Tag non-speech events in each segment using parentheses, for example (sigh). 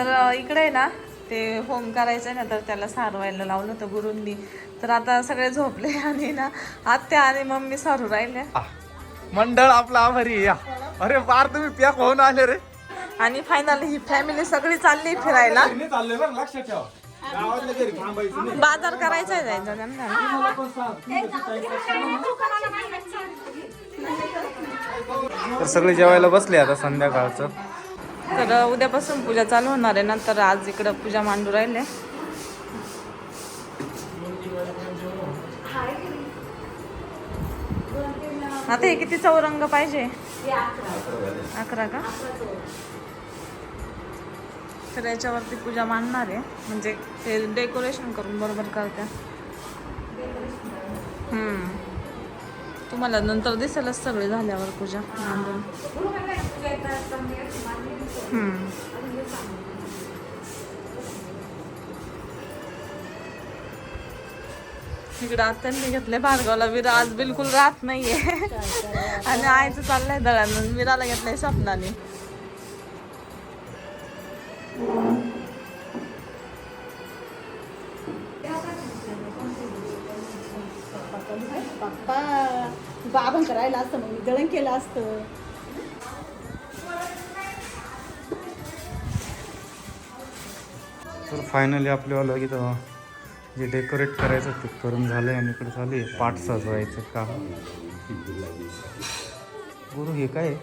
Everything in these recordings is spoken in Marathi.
तर इकडे आहे ना ते होम करायचं ना तर त्याला सारवायला लावलं होतं गुरूंनी तर आता सगळे झोपले (laughs) आणि ना आत्या आणि मम्मी सारू राहिले. मंडळ आपला आभारी आहे, या. अरे बार तुम्ही पॅक होऊन आले रे. आणि फायनल ही फॅमिली सगळी चालली फिरायला. बाजार करायचा आहे जायचं त्यांना तर सगळे जेवायला बसले आता संध्याकाळचं. तर उद्यापासून पूजा चालू होणार आहे. नंतर आज इकडं पूजा मांडू राहिले. आता हे किती चौरंग पाहिजे? अकरा का? तर याच्यावरती पूजा मांडणार आहे. म्हणजे ते डेकोरेशन करून बरोबर करते. हम्म. तुम्हाला नंतर दिसेलच सगळे झाल्यावर पूजा. मांडून हम्म. इकडं आत्यांनी घेतले भार्गवला विरा आज बिलकुल राहत नाहीये. आणि आयचं चाललंय दळानं विराला घेतलंय स्वप्नाने. पप्पा. बाबा करायला असतं मग मी दळण केलं असतं. तर फायनली आपल्याला इथं जे डेकोरेट करायचं ते करून झालंय आणि इकडे चालू आहे. पाठ सजवायचं काम गुरु हे काय? आहे?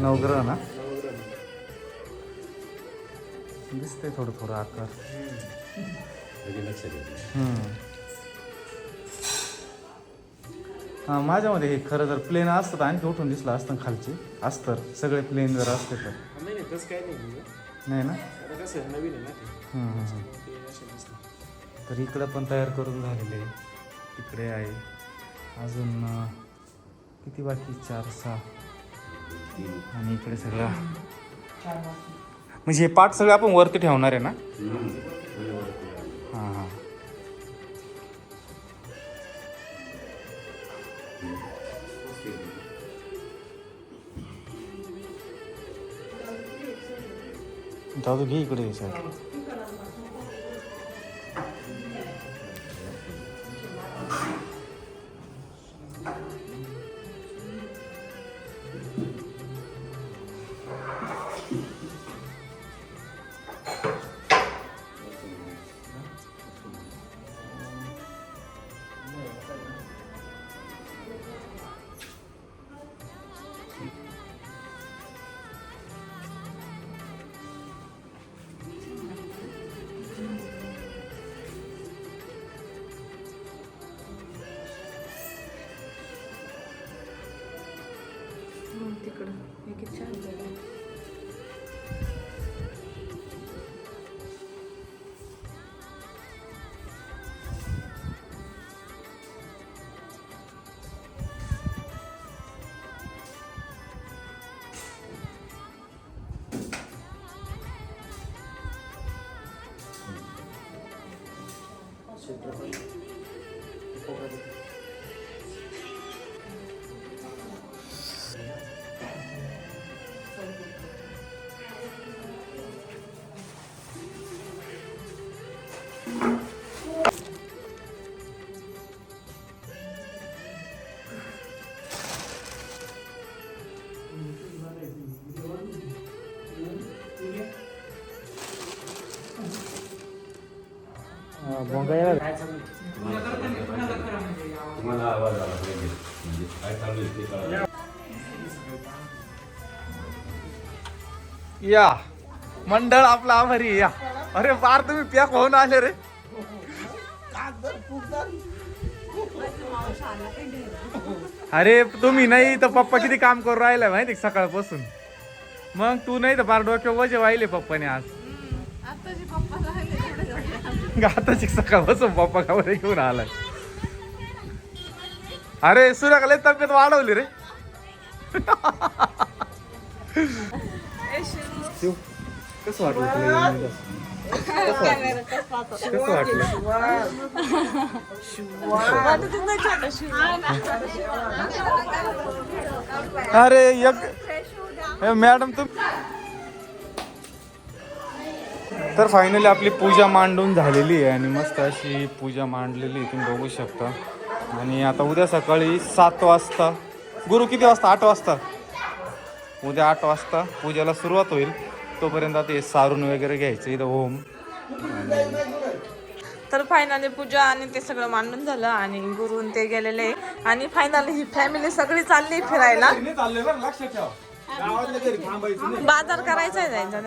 नवग्रह ना? दिसतंय थोडं थोडं आकार माझ्यामध्ये हे खरं जर प्लेन असतं तर आणखी उठून दिसलं असतं खालची. अस्तर सगळे प्लेन जर असते तर. नाही नाही तसं काय नाही नाही ना? आता कसं आहे, नवीन आहे ना ते. हम्म, हम्म, हम्म. ते असे नसतं तर इकडं पण तयार करून झालेले आहे. तिकडे आहे. अजून अं, किती बाकी? चार सहा. आणि इकडे सगळं. म्हणजे हे पाठ सगळे आपण वरती ठेवणार आहे ना? हां हां. दादू घे इकडे हे तुम्हाला आवाज आला पाहिजे. म्हणजे काय चालू आहे ते कळालं. या. मंडळ आपला आभारी आहे, या. अरे बार तुम्ही पॅक होऊन आले रे. अरे तुम्ही नाही तर पप्पा किती काम करू राहिलाय माहिती का? सकाळपासून. मग तू नाही तर बार डोक्यावर वजे वाहिले पप्पाने आज. आताची सकाळपासून पप्पा का घेऊन आलाय? अरे सूर्याला तब्येत वाढवली रे. कस वाटलं तुला येऊन वाटलं? अरे एक मॅडम तुम तर फायनली आपली पूजा मांडून झालेली आहे आणि मस्त अशी पूजा मांडलेली आहे तुम्ही बघू शकता. आणि आता उद्या सकाळी सात वाजता गुरु किती वाजता? आठ वाजता. उद्या आठ वाजता पूजेला सुरुवात होईल. तोपर्यंत आता हे सारून वगैरे घ्यायचं इथं होम तर फायनली पूजा आणि ते सगळं मांडून झालं आणि गुरुन ते गेलेले. आणि फायनली ही फॅमिली सगळी चालली फिरायला. बाजार करायचा आहे जायचा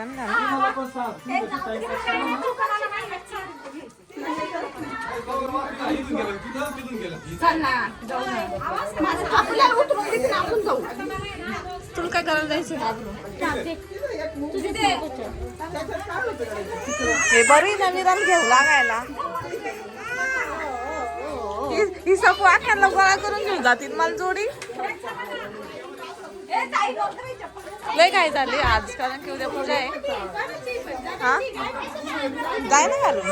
तुला काय करायला जायचं हे बरी ना विराम घेऊ लागायला. ही- ही सपू आख्याला गोळा करून घेऊन जातील मला जोडी. लय काय झाली आज? कारण की उद्या पूजा आहे. हा? जाय ना घालून?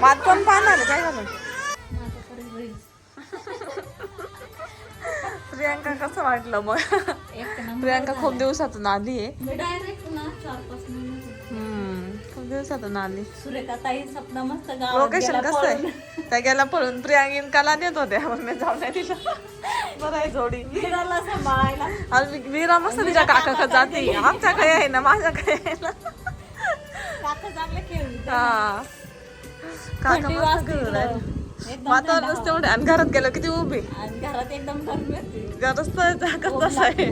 मात पण पाहणार काय घालून? प्रियांका कसं वाटलं मग? प्रियांका खूप दिवसातून आली आहे दिवसातून आली. सुरेखा ताई सपना मस्त गावात लोकेशन गेला कसं पळून. आहे (laughs) त्या गेला पळून प्रियांकिनकाला नेत होत्या मग मी जाऊन नाही दिलं. (laughs) बरं आहे जोडी. विराला सांभाळायला. आणि मी- वीरा मस्त तिच्या काकाकडे जाते. आमच्याकडे आहे ना माझ्याकडे आहे ना. (laughs) काका चांगले हा. काका थंडी मस्त. वाजते घेऊन इकडं. राहिले. एकदम वातावरणच तेवढे आणि घरात गेलं किती उभी आणि घरात एकदम गरमी होती घरच तर जागा तसं आहे.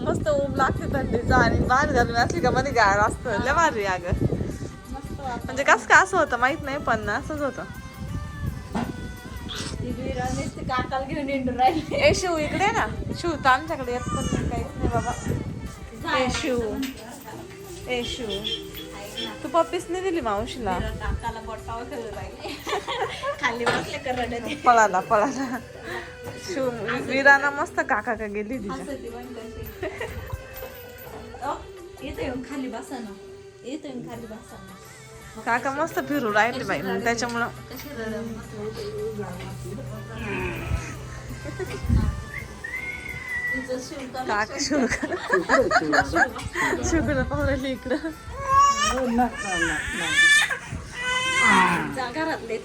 मस्त ऊब लागते थंडीचा. आणि बाहेर गरमी असली का मध्ये गार असतं. लय भारी अगं. म्हणजे कसं काय असं होतं माहीत नाही पण असंच होतं. काकाला घेऊन राहिली. ए शिव इकडे ना. शिव तर आमच्याकडे येत पण नाही काहीच नाही बाबा. ए शिव. ए शिव. तू पप्पीच नाही दिली मावशीला? काकाला बोटावर खेळून राहिली खाली बसले करडे पळाला पळाला. शिव विराना मस्त काका का गेली तिच्या. इथं येऊन खाली बसा ना. इथं येऊन खाली बसा ना. काका मस्त फिरू राहिले बाई. मग त्याच्यामुळं काका शिव शिवकडं पाहुरली इकडं. घरातले.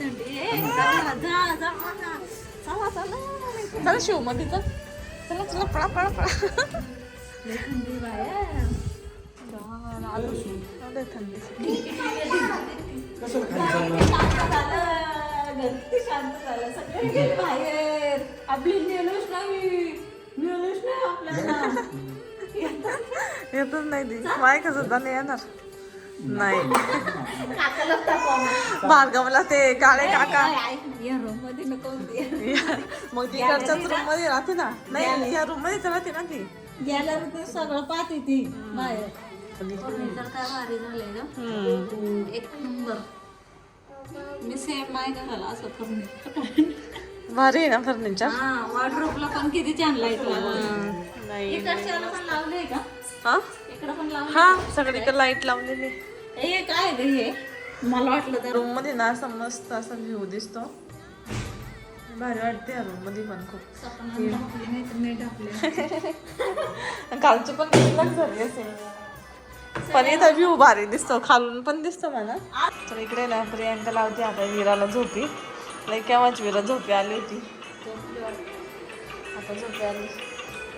चला शिवमध्ये तर चला चला पळा पळा पळा. लय गणपती शांत सगळे गेले बाहेर आपली नेलोच नाही नेलोच नाही आपल्याला येतच नाही ती. मायक सुद्धा नाही येणार? नाही. भार्गवला ते काळे काका. या रूममध्ये नको मग तिकडच्याच रूममध्ये राहते ना? नाही या रूम मध्येच राहते ना ती. गेल्यावर ते सगळं पाहते ती बाहेर. फर्निचर काय भारी झालंय हम्म. एक नंबर मी सेम नाही घाला असं फर्निचर भारी आहे ना फर्निचर हा वॉर्डरोबला पण किती छान लाइट नाही इकडच्याला पण लावलंय का? हा? इकडं पण लावलं हा सगळीकडे लाइट लावलेली. हे काय ग हे? मला वाटलं तर रूममध्ये ना असं मस्त असा व्ह्यू दिसतो. भारी वाटते या रूममध्ये पण खूप. (laughs) कालची पण किती झाली असेल. पण इथं व्ह्यू भारी दिसतो खालून पण दिसतो म्हणा. तर इकडे ना प्रियांका लावते आता विराला झोपी. नाही केव्हाच विरा झोपी आली होती. आता झोपी आली.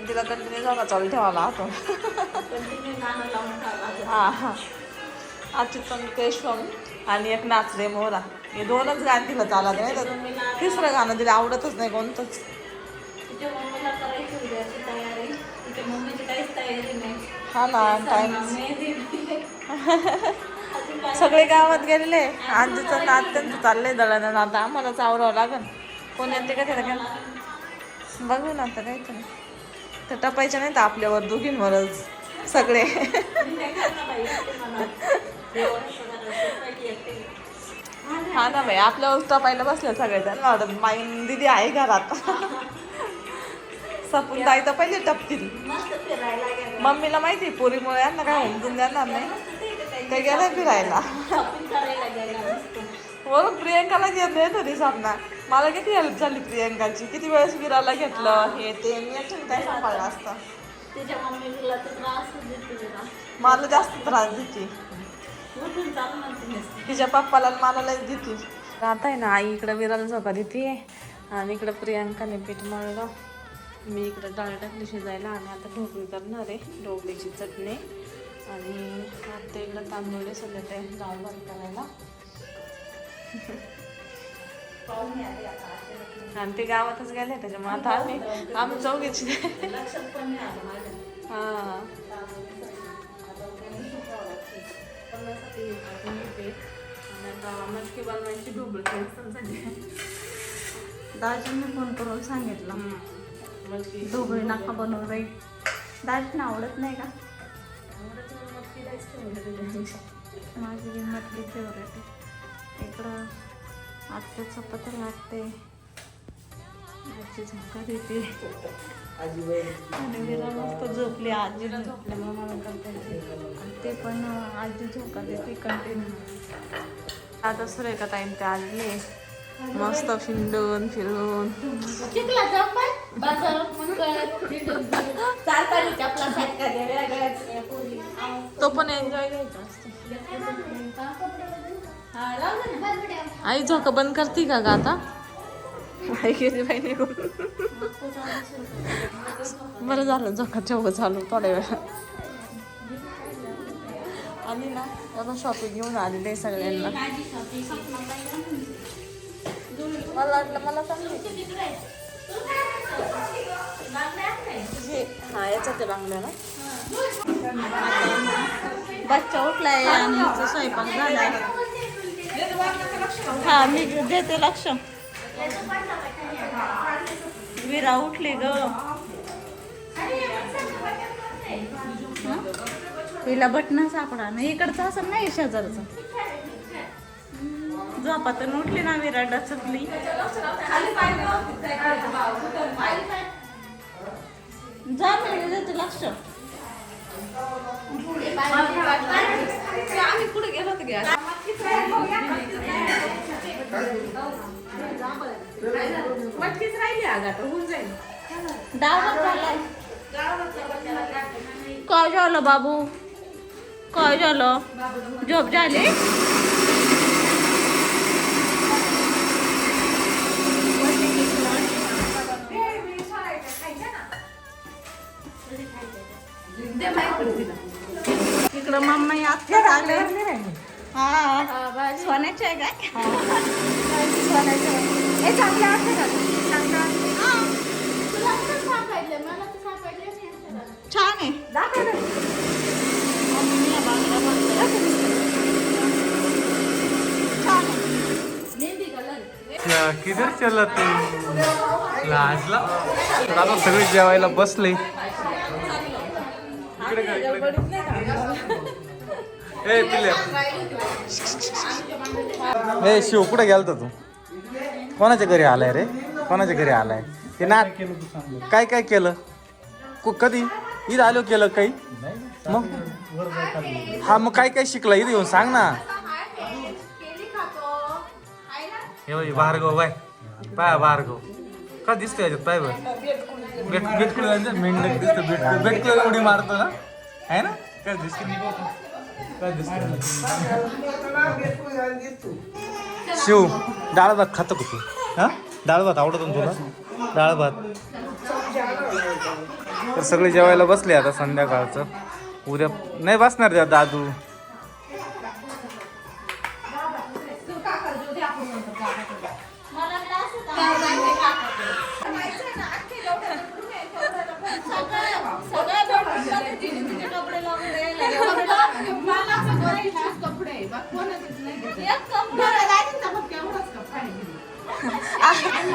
तिला कंटिन्यू झोपा चालू ठेवायला आता. हा हा. अच्युतन केशवम आणि एक नाचरे मोरा. हे दोनच गाणं तिला चालत नाही तर तिसरं गाणं तिला आवडतच नाही कोणतंच. तिच्या मम्मीला करायची उद्याची तयारी. तिच्या मम्मीची काहीच तयारी नाही. हा ना टाइम सगळे गावात गेलेले. आजीचं नात त्यांचं चाललंय दळण. आता आम्हाला चावरावं लागेल. कोण येते का त्याला काय बघू ना आता काहीतरी तर. टपायच्या नाही तर आपल्यावर दोघींवरच सगळे. हा ना बाई आपल्यावर टपायला बसल्या सगळे त्यांना वाटत दिदी आहे घरात. सपून ताई तर पहिले टपतील. फिरायला मम्मीला माहिती पोरीमुळे यांना काय उमजून देणार नाही. ते गेलं फिरायला. बरोबर प्रियंकाला घेत येत होती सामना मला किती हेल्प झाली प्रियंकाची. किती वेळेस विराला घेतलं हे ते. मी एकटीने काय सांभाळलं असतं. तिच्या मम्मीला तर त्रास देते जरा मला जास्त त्रास देते. तिच्या पप्पाला आणि मला लय देते. आता आहे ना आई इकडं विराला झोका देते आणि इकडं प्रियांकाने पीठ मळलं. मी इकडं डाळ टाकली शिजायला आणि आता ढोकळी करणार आहे ढोकळीची चटणी. आणि आता इकडं तांदूळ सगळं ते डाळ भात करायला. आणि ते गावातच गेले त्याच्यामुळे आता आम्ही आम्ही चौघीची. हां. मटकी बनवायची ढोबळ दाजींनी फोन करून सांगितलं. मटकी दोघे नाका बनवून बाई. ना आवडत नाही का? माझी बी फेवरेट आहे. इकडं आत्याचं पत्र लागते. आजी झोका देते. आणि विरा मस्त झोपली आजी झोपल्यामुळे मला करता आणि ते पण आजी झोका देते कंटिन्यू आता सुरेखा ताईन ते आजी आहे. मस्त फिंडून फिरून वेगळ्याच पोरी. तो पण एन्जॉय घ्यायचा. आई झोका बंद करते का ग आता? आई गेली बाई निघून. बरं झालं झोका ठेव चालू थोड्या वेळ आणि ना आता शॉपिंग घेऊन आलेले सगळ्यांना. मला वाटलं मला चांगली हे हा याच्यात बांगड्या ना. बच्चा उठलाय आणि स्वयंपाक झालाय. हा मी देते लक्ष. विरा उठली ग. तिला बटना सापडा ना. इकडचं असं नाही शेजारचं. झोपातून उठली ना विराडा चुकली जा मी लक्ष. आम्ही पुढे गेलो होतो मटकीच राहिली आज आता होऊन जाईल झालाय. काय झालं बाबू? काय झालं? झोप झाली? इकडं मम्मा आत्ता आले हा. सोन्याचे आहे काय? सोन्याचे हे चांगले का? छान आहे. दाखव बांगड्या? छान. किधर चला तू? लाजला? आता सगळे जेवायला बसले. ए ए शिव कुठे गेलता तू? कोणाच्या घरी आलाय रे? कोणाच्या घरी आलाय? ते ना काय काय केलं? कु- कधी? इथं आलो केलं काही? मग? हा मग काय काय शिकला? इथं येऊन सांग ना. हे भार्गव बाय. पाय भार्गव. का दिसतोय याच्यात? पाय बर. बेट बेटकुळे मेंढक दिसतो बेट बेटकुळे उडी मारतो ना? आहे ना? दिसतो काय दिसतो शिव डाळ भात खातो का तू? हा? डाळ भात आवडतो ना तुला? डाळ भात. तर सगळे जेवायला बसले आता संध्याकाळचं. उद्या नाही बसणार त्या दादू.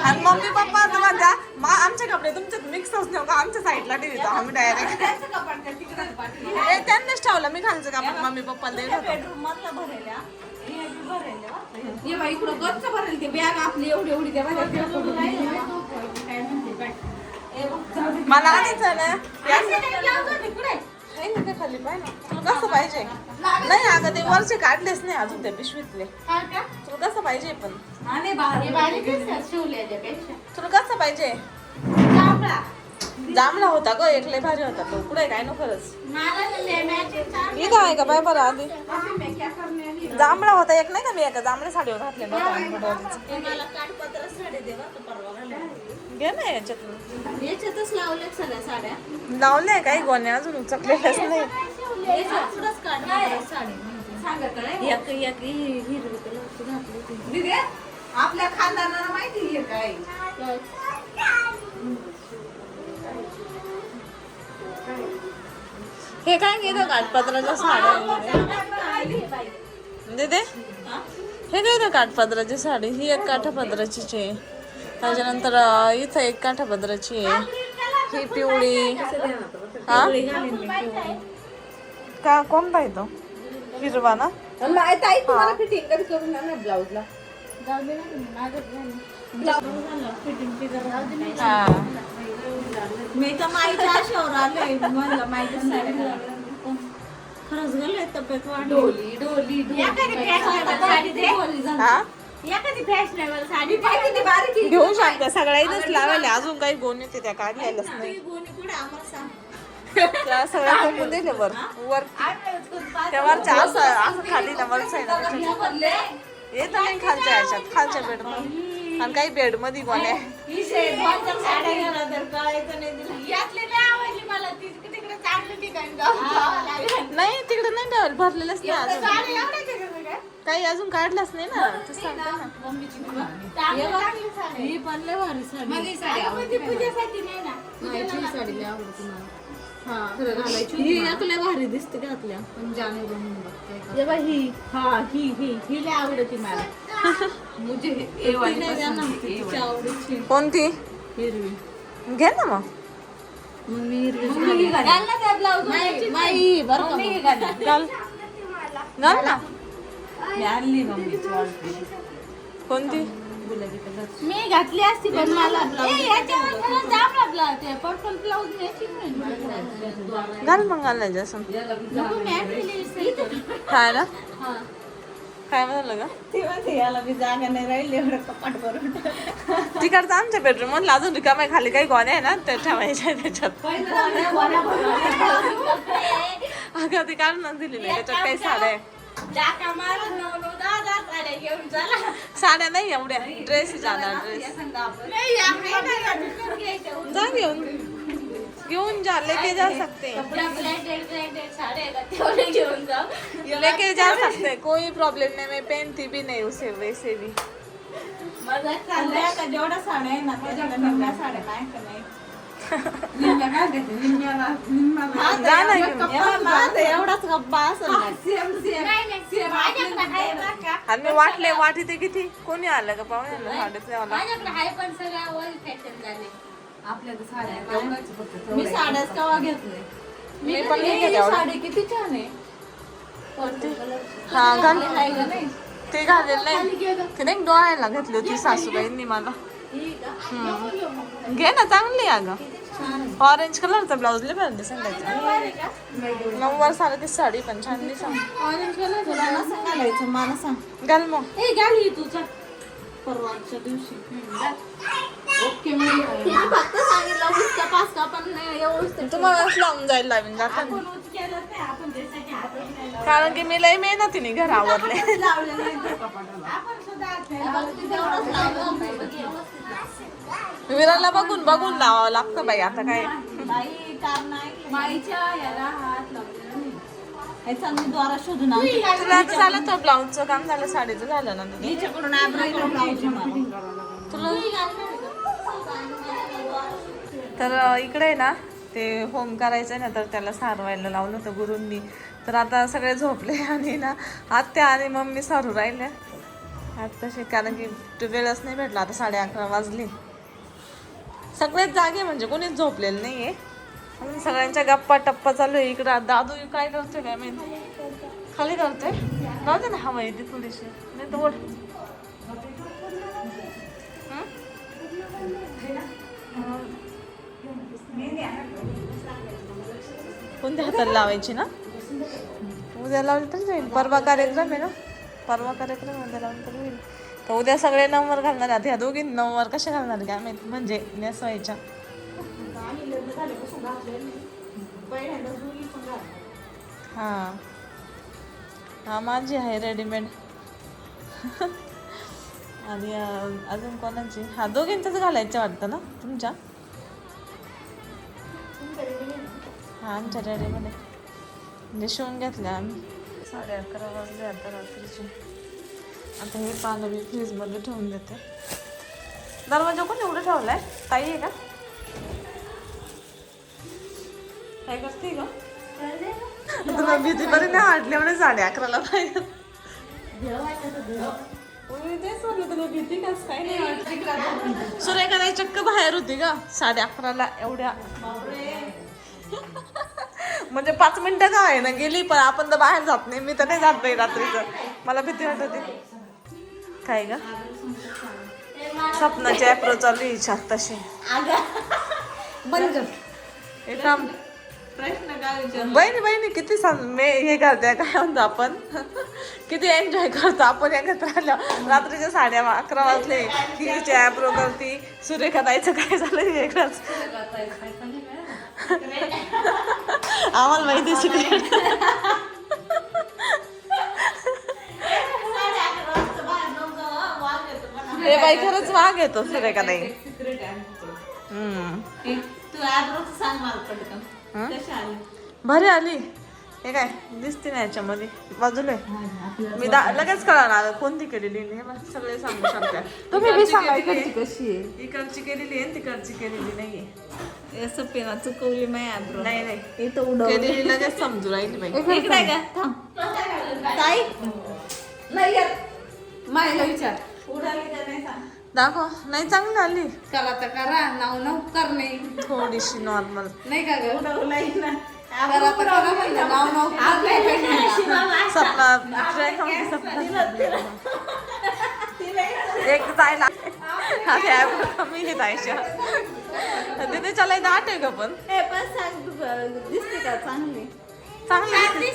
आणि मम्मी पप्पा आता माझ्या मा आमचे कपडे तुमच्यात मिक्स होत नाही का आमच्या साईडला ठेवतो आम्ही डायरेक्ट त्यांनीच ठेवलं मी खालचं कापड मम्मी पप्पाला दिलं होतं मधला भरेल्या हे. ये इकडं गच्च भरेल ते बॅग आपली एवढी एवढी त्या म्हणते? मला ना? नाही खाली पाहिजे तुला कसं पाहिजे? नाही अगं ते वरचे काढलेच नाही अजून ते पिशवीतले. हा का? तुला कसं पाहिजे पण? आणि शिवल्याच्या पेक्षा. तुला कसं पाहिजे? जांभळा. जांभळा होता ग एक लय भारी होता तो. कुठे काय नको खरंच साडी इथं आहे का? बाय बरं आधी. मी क्या. जांभळा होता एक नाही का मी एका जांभळ्या साडीवर घातले. घे ना याच्यातून याच्यातच लावल्या सगळ्या साड्या. लावलंय काही गोण्या अजून उचकलेल्याच नाही याच्यातूनच काठपत्र साडी. एक एक हिरवी कलरची घातली. आपल्या खानदानाला माहिती आहे काय? हे काय घेतो काठपत्राच्या साड्या दे दे हे तर काठपत्राची साडी ही एक काठापत्राचीच आहे. त्याच्यानंतर इथं एक काठापत्राची आहे. ही पिवळी. हा? का कोणता आहे तो? हिरवा फिटिंग करून ना ब्लाऊजला. हा. मी तर आशावर म्हणलं घालायला. खरंच गेले तब्येत वाढली. डोली डोली. घेऊ शकता सगळ्यांनीच लावायला अजून काही गोण येते त्या काढलेल्याच नाही. त्या सगळ्या दिले वर वर त्या वरच्या असं असं खाली ना वरचं आहे ना. येत नाही खालच्या खालच्या बेडमध्ये आणि काही बेडमध्ये गोण्या आहे. नाही तिकडे. नाही ठेवलं भरलेलंच नाही अजून? काही अजून काढलंच नाही ना ते ना. ही पण लय भारी साडी. पूजेसाठी नाही ना. साडी आवडते मला घालायची ही एक लय भारी दिसते घातल्या पण जाणे बनवून बघ काय ये बाई ही. हा ही ही. ही लय आवडती मला. (laughs) मुझे तिच्या आवडीची कोणती? हिरवी. घे ना मग. मग मी हिरवी घाल. ना त्या ब्लाऊज. बाई बरं का मग. घाल. घाल. ना. मी आणली मम्मीची ऑर्डर कोणती? मी घातली असती पण मला ए, याच्यावर मला जांभळा ब्लाऊज आहे पर्पल ब्लाऊज न्यायची नाही. घाल मग घालायचं असं नको, मी आणलेली आहे. काय ना? हा. काय म्हणाल का ती म्हणते, याला मी जागा नाही राहिली एवढं कपाट भरून तिकडचं आमच्या बेडरूम मधलं. अजून रिकाम्या खाली काही गोण्या आहे ना त्या ठेवायच्या आहे त्याच्यात. अगं ती काढून दिलेली आहे त्याच्यात काही साड्या आहे. साड्या घेऊन चला साड्या नाही एवढ्या ड्रेस जाणार ड्रेस. जा घेऊन. घेऊन जा लेके जा सकते. हैं. लेके जा सकते कोई प्रॉब्लम नहीं मैं पहनती भी नहीं उसे वैसे भी आता जेवढ्या साड्या आहे ना निम्म्या साड्या नाही का नाही एवढाच गप्पा असेल आणि मी वाटले वाटी ते किती? कोणी आलं का पाहुणे? वाटत मी साड्याच केव्हा घेतले मी पण साडी किती छान आहे हा घाल नाही ते घालेल नाही. ते नाही डोळ्याला घेतली होती सासूबाईंनी मला? घे ना चांगली आहे अगं. ऑरेंज कलरचा ब्लाऊज लय भारी दिसून द्यायचा नऊवार सारखी साडी पण छान दिसून ऑरेंज कलर तुला नसं घालायचं मला सांग. घाल मग. ए घाल ही तुझा. परवाच्या दिवशी. ओके मी फक्त सांगितलं उचका पाच का पण नाही व्यवस्थित तुम्हाला लावून जाईल लावीन लावला. कारण की मी लय मेहनतीने घर आवरले. लावलं विराला बघून बघून लावावं लागतं बाई आता काय. तुला झालं तर ब्लाऊजचं काम झालं साडीचं झालं ना? मला. तर इकडे आहे ना ते होम करायचं ना तर त्याला सारवायला लावलं होतं गुरूंनी. तर आता सगळे झोपले (laughs) आणि ना आत्या आणि मम्मी सारू राहिले. आत्ताशी कारण की ते वेळच नाही भेटला आता साडे अकरा वाजले. सगळेच जागे म्हणजे कोणीच झोपलेलं नाही आहे सगळ्यांच्या गप्पा टप्पा चालू आहे. इकडं दादू काय करतोय काय माहिती? खाली करतोय? जाऊ दे ना हवा येते थोडीशी नाही तर ओढ. कोणत्या हाताला लावायची ना? उद्या लावली तर जाईल. परवा कार्यक्रम आहे ना? परवा कार्यक्रम उद्या लावली तर होईल. तर उद्या सगळे नंबर घालणार आहेत. ह्या दोघी नंबर कशा घालणार काय माहिती? म्हणजे नेसवायच्या हां. हां माझी आहे रेडीमेड (laughs) आणि अजून कोणाची? हा दोघींचंच घालायचं वाटतं ना? तुमच्या? हां आमच्या रेडीमेड आहे. म्हणजे शिवून घेतल्या आम्ही. साडे अकरा वाजले आता रात्रीची. आता हे पानं मी फ्रीजमध्ये ठेवून देते. दरवाजा कोण एवढं ठेवला आहे ताई आहे का? काय करते ग? तुला भीती बरी नाही वाटली म्हणे साडे अकराला पाहिजे तेच म्हणलं तुला भीती कस काय नाही वाटली. सुरेखा नाही चक्क बाहेर होती का साडे अकराला एवढ्या. म्हणजे पाच मिनिटं का आहे ना गेली पण आपण तर बाहेर जात नाही. मी तर नाही जात नाही रात्रीचं. मला भीती वाटत होती. काय ग? स्वप्नाची ॲप्रो चालू इच्छा तशी. बंद कर हे काम प्रश्न काय विचार बहिणी बहिणी किती सण मे हे करते काय म्हणतो आपण? किती एन्जॉय करतो आपण एकत्र आलो रात्रीच्या साडे अकरा वाजले की हिची ॲप्रो करती सुरेखा ताईचं काय झालं हे वेगळंच आम्हाला माहिती शिकले हे बाई खरंच वाघ येतो सुरेखा ताई. सिक्रेट आहे आमचं. हम्म. हे, तू आजच सांग मला पटकन. हं? कशी आली? भारी आली. हे काय दिसते ना याच्यामध्ये. बाजूला आहे. मी दा लगेच कळणार कोणती केलेली. हे सगळे सांगू (laughs) शकते. तुम्ही बी सांगा इकडची कशी आहे? इकडची केलेली आहे तिकडची केलेली नाहीये. असं पेना चुकवली आब्रो नाही नाही इथं उडव केलेली लगेच समजू राहिली बाई. इकडे का थांब. ताई? नाही मायला विचार. उडाली का नाही सांग? दाखव. नाही चांगली आली. करा तर करा. नाव नाव करणे थोडीशी नॉर्मल नाही का ग? उडवलाय ना. करा तर करा म्हणलं नाव नाव करणे सपना सुरेखा सपना एक जायला. कमी तिथे चालायचं आठ आहे का पण? सांग दिसते का चांगली? चांगली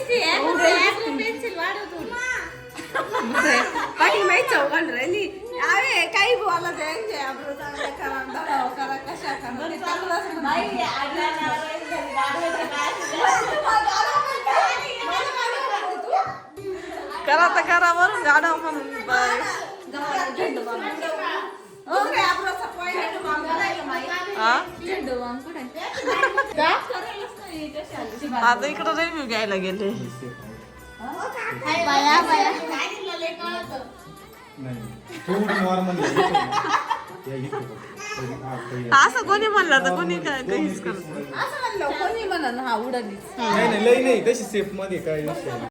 पेन्सिल नाही चौघाल राहिली. अरे काही बोला आब्रो चांगल्या करा दबाव करा कशा करा. ते चांगलंच काय (laughs) करा तर करा बरं गाणं म्हणून. बाय. झेंडू. हो रे, आब्रोचा point झेंडू आता इकडं रिव्ह्यू घ्यायला गेले. बाया बाया. काय नाही. थोडी नॉर्मल असं कोणी म्हणलं तर कोणी काय काहीच करत असं म्हणलं कोणी म्हणा हा उडालीच नाही नाही लई नाही. तशी सेफमध्ये काय विषय नाही.